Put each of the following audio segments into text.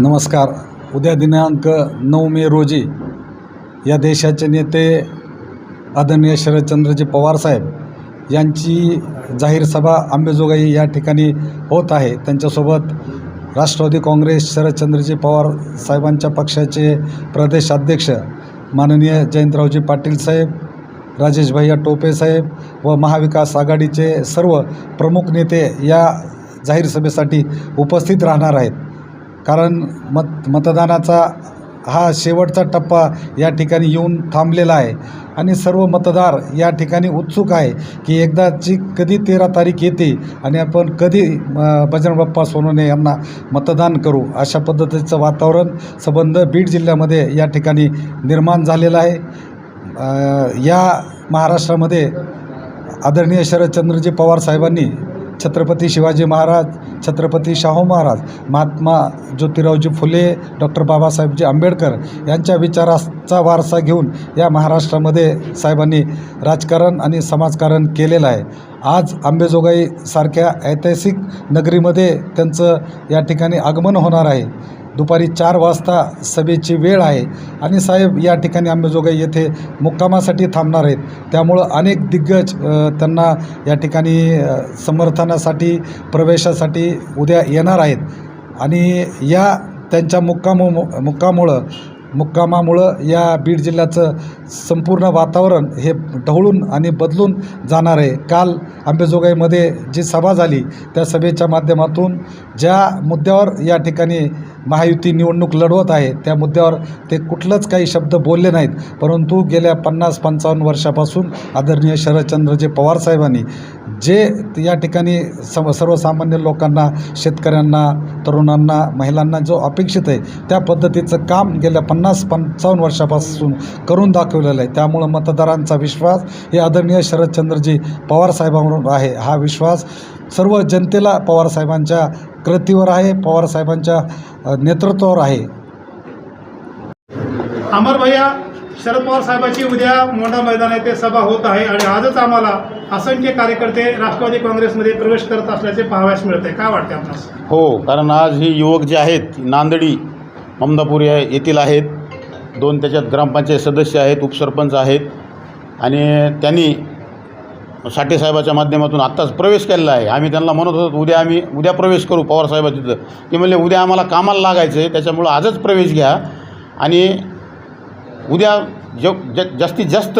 नमस्कार. उद्या दिनांक नऊ मे रोजी या देशाचे नेते आदरणीय शरदचंद्रजी पवारसाहेब यांची जाहीर सभा आंबेजोगाई या ठिकाणी होत आहे. त्यांच्यासोबत राष्ट्रवादी काँग्रेस शरदचंद्रजी पवार साहेबांच्या पक्षाचे प्रदेश अध्यक्ष माननीय जयंतरावजी पाटील साहेब राजेश भैया टोपे साहेब व महाविकास आघाडीचे सर्व प्रमुख नेते या जाहीर सभेसाठी उपस्थित राहणार आहेत. कारण मत मतदानाचा हा शेवटचा टप्पा या ठिकाणी येऊन थांबलेला आहे. आणि सर्व मतदार या ठिकाणी उत्सुक आहे की एकदाची कधी तेरा तारीख येते आणि आपण कधी अ, बजरंग बाप्पा सोनवणे यांना मतदान करू अशा पद्धतीचं वातावरण संबंध बीड जिल्ह्यामध्ये या ठिकाणी निर्माण झालेलं आहे. या महाराष्ट्रामध्ये आदरणीय शरदचंद्रजी पवार साहेबांनी छत्रपती शिवाजी महाराज छत्रपती शाहू महाराज महात्मा ज्योतिरावजी फुले डॉक्टर बाबासाहेबजी आंबेडकर यांच्या विचाराचा वारसा घेऊन या महाराष्ट्रामध्ये साहेबांनी राजकारण आणि समाजकारण केलेलं आहे. आज आंबेजोगाईसारख्या ऐतिहासिक नगरीमध्ये त्यांचं या ठिकाणी आगमन होणार आहे. दुपारी चार वाजता सभेची वेळ आहे. आणि साहेब या ठिकाणी आंबेजोगाई येथे मुक्कामासाठी थांबणार आहेत. त्यामुळं अनेक दिग्गज त्यांना या ठिकाणी समर्थनासाठी प्रवेशासाठी उद्या येणार आहेत. आणि या त्यांच्या मुक्कामो मुक्कामुळं मुक्कामामुळं या बीड जिल्ह्याचं संपूर्ण वातावरण हे ढवळून आणि बदलून जाणार आहे. काल आंबेजोगाईमध्ये जी सभा झाली त्या सभेच्या माध्यमातून ज्या मुद्द्यावर या ठिकाणी महायुती निवडणूक लढवत आहे. त्या मुद्द्यावर ते कुठलंच काही शब्द बोलले नाहीत. परंतु गेल्या पन्नास पंचावन्न वर्षापासून आदरणीय शरदचंद्रजी पवारसाहेबांनी जे या ठिकाणी सम सर्वसामान्य लोकांना शेतकऱ्यांना तरुणांना महिलांना जो अपेक्षित आहे त्या पद्धतीचं काम गेल्या पन्नास पंचावन्न वर्षापासून करून दाखवलेलं आहे. त्यामुळं मतदारांचा विश्वास हे आदरणीय शरदचंद्रजी पवारसाहेबांवर आहे. हा विश्वास सर्व जनतेला पवारसाहेबांच्या कृतीवर आहे पवारसाहेबांच्या अ, नेतृत्वावर आहे. अमर भैया शरद पवार साहेबांची उद्या मोंढा मैदान येथे सभा होत आहे आणि आजच आम्हाला असंख्य कार्यकर्ते राष्ट्रवादी काँग्रेसमध्ये प्रवेश करत असल्याचे पाहावयास मिळते काय वाटते आपणास हो कारण आज ही युवक जे आहेत नांदडी ममदापूर या येथील आहेत. दोन त्याच्यात ग्रामपंचायत सदस्य आहेत उपसरपंच आहेत. आणि त्यांनी साठेसाहेबाच्या माध्यमातून आत्ताच प्रवेश केलेला आहे. आम्ही त्यांना म्हणत होतो उद्या आम्ही उद्या प्रवेश करू पवारसाहेबा तिथं. ते म्हणले उद्या आम्हाला कामाला लागायचं आहे त्याच्यामुळं आजच प्रवेश घ्या आणि उद्या ज ज जास्तीत जास्त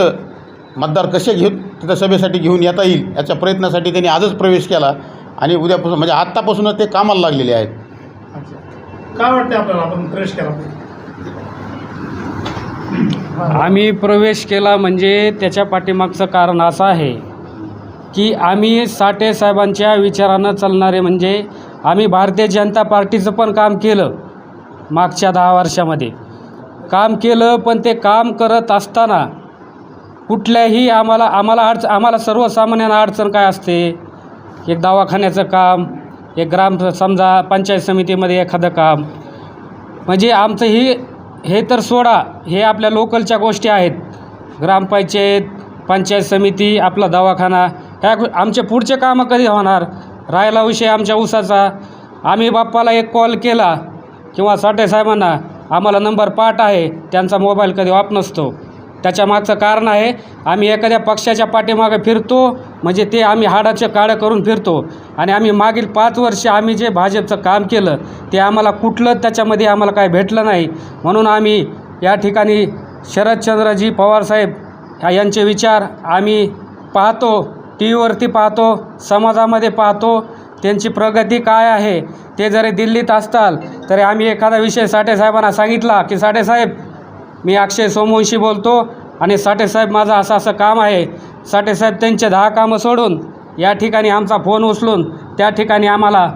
मतदार कसे घेऊन तिथं सभेसाठी घेऊन येता येईल याच्या प्रयत्नासाठी त्यांनी आजच प्रवेश केला आणि उद्यापासून म्हणजे आत्तापासूनच ते कामाला लागलेले आहेत. काय वाटते आपल्याला? आपण प्रवेश केला आम्ही प्रवेश केला म्हणजे त्याच्या पाठीमागचं कारण असं आहे की आम्ही साठे साहेबांच्या विचारानं चालणारे म्हणजे आम्ही भारतीय जनता पार्टीचं पण काम केलं मागच्या दहा वर्षामध्ये. काम केलं पण ते काम करत असताना कुठल्याही आम्हाला आम्हाला अडच आम्हाला सर्वसामान्यांना अडचण काय असते? एक दवाखान्याचं काम एक ग्राम समजा पंचायत समितीमध्ये एखादं काम. म्हणजे आमचं ही हे तर सोडा हे आपल्या लोकलच्या गोष्टी आहेत. ग्रामपंचायत पंचायत समिती आपला दवाखाना ह्या आमचे पुढचे कामं कधी होणार? राहिला विषय आमच्या ऊसाचा. आम्ही बाप्पाला एक कॉल केला किंवा साठे साहेबांना आम्हाला नंबर पाठ आहे त्यांचा मोबाईल कधी ऑफ नसतो. त्याच्या मागचं कारण आहे आम्ही एखाद्या पक्षाच्या पाठीमागे फिरतो म्हणजे ते आम्ही हाडाचे काळं करून फिरतो. आणि आम्ही मागील पाच वर्ष आम्ही जे भाजपचं काम केलं ते आम्हाला कुठलं त्याच्यामध्ये आम्हाला काय भेटलं नाही. म्हणून आम्ही या ठिकाणी शरदचंद्रजी पवारसाहेब ह्या यांचे विचार आम्ही पाहतो. टी व्हीवरती पाहतो समाजामध्ये पाहतो त्यांची प्रगती काय आहे ते जरी दिल्लीत असताल तरी आम्ही एखादा विषय साठेसाहेबांना सांगितला की साठेसाहेब मी अक्षय सोमवंशी बोलतो आणि साठेसाहेब माझं असं असं काम आहे. साठेसाहेब त्यांचे दहा कामं सोडून या ठिकाणी आमचा फोन उचलून त्या ठिकाणी आम्हाला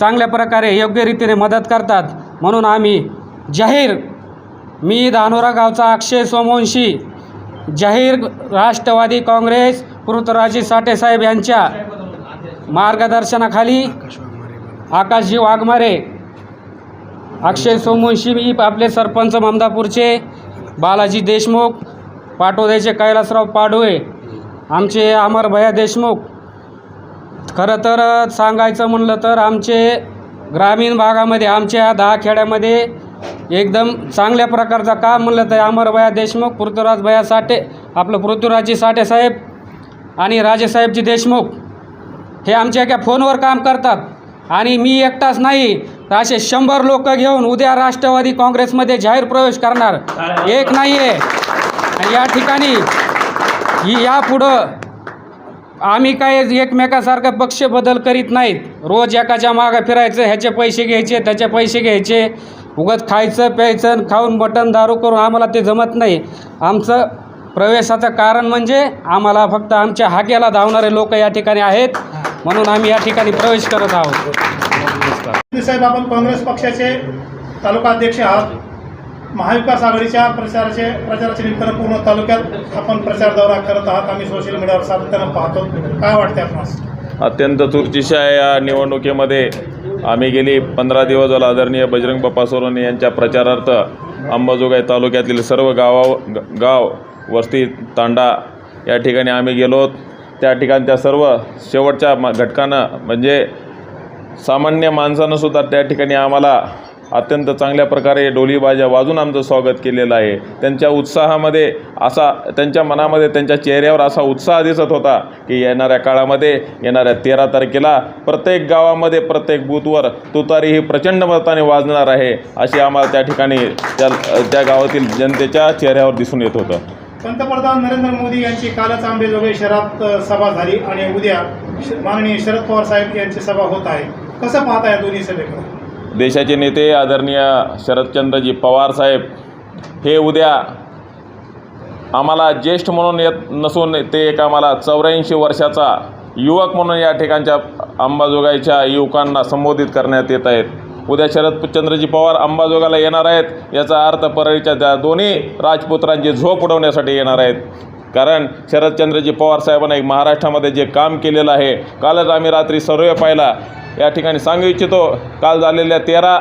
चांगल्या प्रकारे योग्य रीतीने मदत करतात. म्हणून आम्ही जाहीर मी धानोरा गावचा अक्षय सोमवंशी जाहीर राष्ट्रवादी काँग्रेस पृथ्वीराजी साठेसाहेब यांच्या मार्गदर्शनाखाली आकाशजी वाघमारे अक्षय सोमवंशी मी आपले सरपंच ममदापूरचे बालाजी देशमुख पाटोद्याचे कैलासराव पाडवे आमचे अमरभया देशमुख. खरं तर सांगायचं म्हणलं तर आमचे ग्रामीण भागामध्ये आमच्या दहा खेड्यामध्ये एकदम चांगल्या प्रकारचा काम म्हणलं तर अमरभया देशमुख पृथ्वीराज भया साठे आपलं पृथ्वीराजी साठे साहेब आणि राजेसाहेबजी देशमुख हे आमच्या एका फोनवर काम करतात. आणि मी एकटाच नाही तर असे शंभर लोक घेऊन उद्या राष्ट्रवादी काँग्रेसमध्ये जाहीर प्रवेश करणार. एक नाही आहे आणि या ठिकाणी ही यापुढं आम्ही काय एकमेकासारखं पक्ष बदल करीत नाहीत. रोज एकाच्या मागं फिरायचं ह्याचे पैसे घ्यायचे त्याचे पैसे घ्यायचे. उगाच खायचं प्यायचं खाऊन बटन दारू करून आम्हाला ते जमत नाही. आमचं प्रवेशाचं कारण म्हणजे आम्हाला फक्त आमच्या हाकेला धावणारे लोक या ठिकाणी आहेत. म्हणून आम्ही या ठिकाणी प्रवेश करत आहोत. साहेब आपण काँग्रेस पक्षाचे तालुका अध्यक्ष आहात. महाविकास आघाडीच्या प्रचाराचे प्रचाराच्या निमित्तानं पूर्ण तालुक्यात आपण प्रचार दौरा करत आहात. आम्ही सोशल मीडियावर सातत्यानं पाहतो. काय वाटते आपणास? अत्यंत चुरशीच्या या निवडणुकीमध्ये आम्ही गेली पंधरा दिवस झाला आदरणीय बजरंग बाप्पा सोरोने यांच्या प्रचारार्थ अंबाजोगाई तालुक्यातील सर्व गावा गाव वस्ती तांडा या ठिकाणी आम्ही गेलो. त्या ठिकाणी त्या सर्व शेवटच्या घटकानं म्हणजे सामान्य माणसानंसुद्धा त्या ठिकाणी आम्हाला अत्यंत चांगल्या प्रकारे डोलीबाजा वाजून आमचं स्वागत केलेलं आहे. त्यांच्या उत्साहामध्ये असा त्यांच्या मनामध्ये त्यांच्या चेहऱ्यावर असा उत्साह दिसत होता की येणाऱ्या काळामध्ये येणाऱ्या तेरा तारखेला प्रत्येक गावामध्ये प्रत्येक बूथवर तुतारी ही प्रचंड मताने वाजणार आहे अशी आम्हाला त्या ठिकाणी त्या त्या गावातील जनतेच्या चेहऱ्यावर दिसून येत होतं. पंतप्रधान नरेंद्र मोदी यांची कालच आंबेजोगाई शहरात सभा झाली आणि उद्या माननीय शरद पवार साहेब यांची सभा होत आहे. कसं पाहताय दोन्ही सभेकडे? देशाचे नेते आदरणीय शरदचंद्रजी पवार साहेब हे उद्या आम्हाला ज्येष्ठ म्हणून येत नसून ते एक आम्हाला चौऱ्याऐंशी वर्षाचा युवक म्हणून या ठिकाणच्या अंबाजोगाईच्या युवकांना संबोधित करण्यात येत आहेत. उद्या शरदचंद्रजी पवार अंबाजोगाला येणार आहेत याचा अर्थ परळीच्या त्या दोन्ही राजपुत्रांची झोप उडवण्यासाठी येणार आहेत. कारण शरदचंद्रजी पवार साहेबांना एक महाराष्ट्रामध्ये जे काम केलेलं आहे कालच आम्ही रात्री सर्वे पाहिला. या ठिकाणी सांगू इच्छितो काल झालेल्या तेरा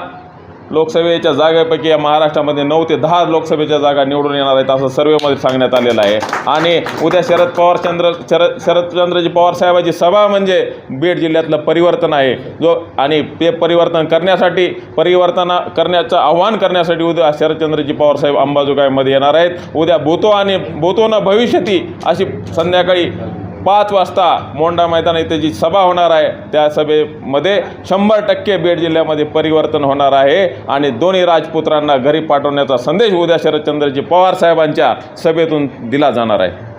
लोकसभेच्या जागेपैकी या महाराष्ट्रामध्ये नऊ ते दहा लोकसभेच्या जागा निवडून येणार आहेत असं सर्वेमध्ये सांगण्यात आलेलं आहे. आणि उद्या शरद पवार चंद्र शरद शरदचंद्रजी पवार साहेबाची सभा म्हणजे बीड जिल्ह्यातलं परिवर्तन आहे. जो आणि ते परिवर्तन करण्यासाठी परिवर्तन करण्याचं आव्हान करण्यासाठी उद्या शरदचंद्रजी पवार साहेब अंबाजोगाईमध्ये येणार आहेत. उद्या भूतो आणि भूतो न भविष्यती अशी संध्याकाळी पाच वाजता मोंडा मैदान इथे जी सभा होणार आहे त्या सभेमध्ये शंभर टक्के बीड जिल्ह्यामध्ये परिवर्तन होणार आहे आणि दोन्ही राजपुत्रांना घरी पाठवण्याचा संदेश उद्या शरदचंद्रजी पवार साहेबांच्या सभेतून दिला जाणार आहे.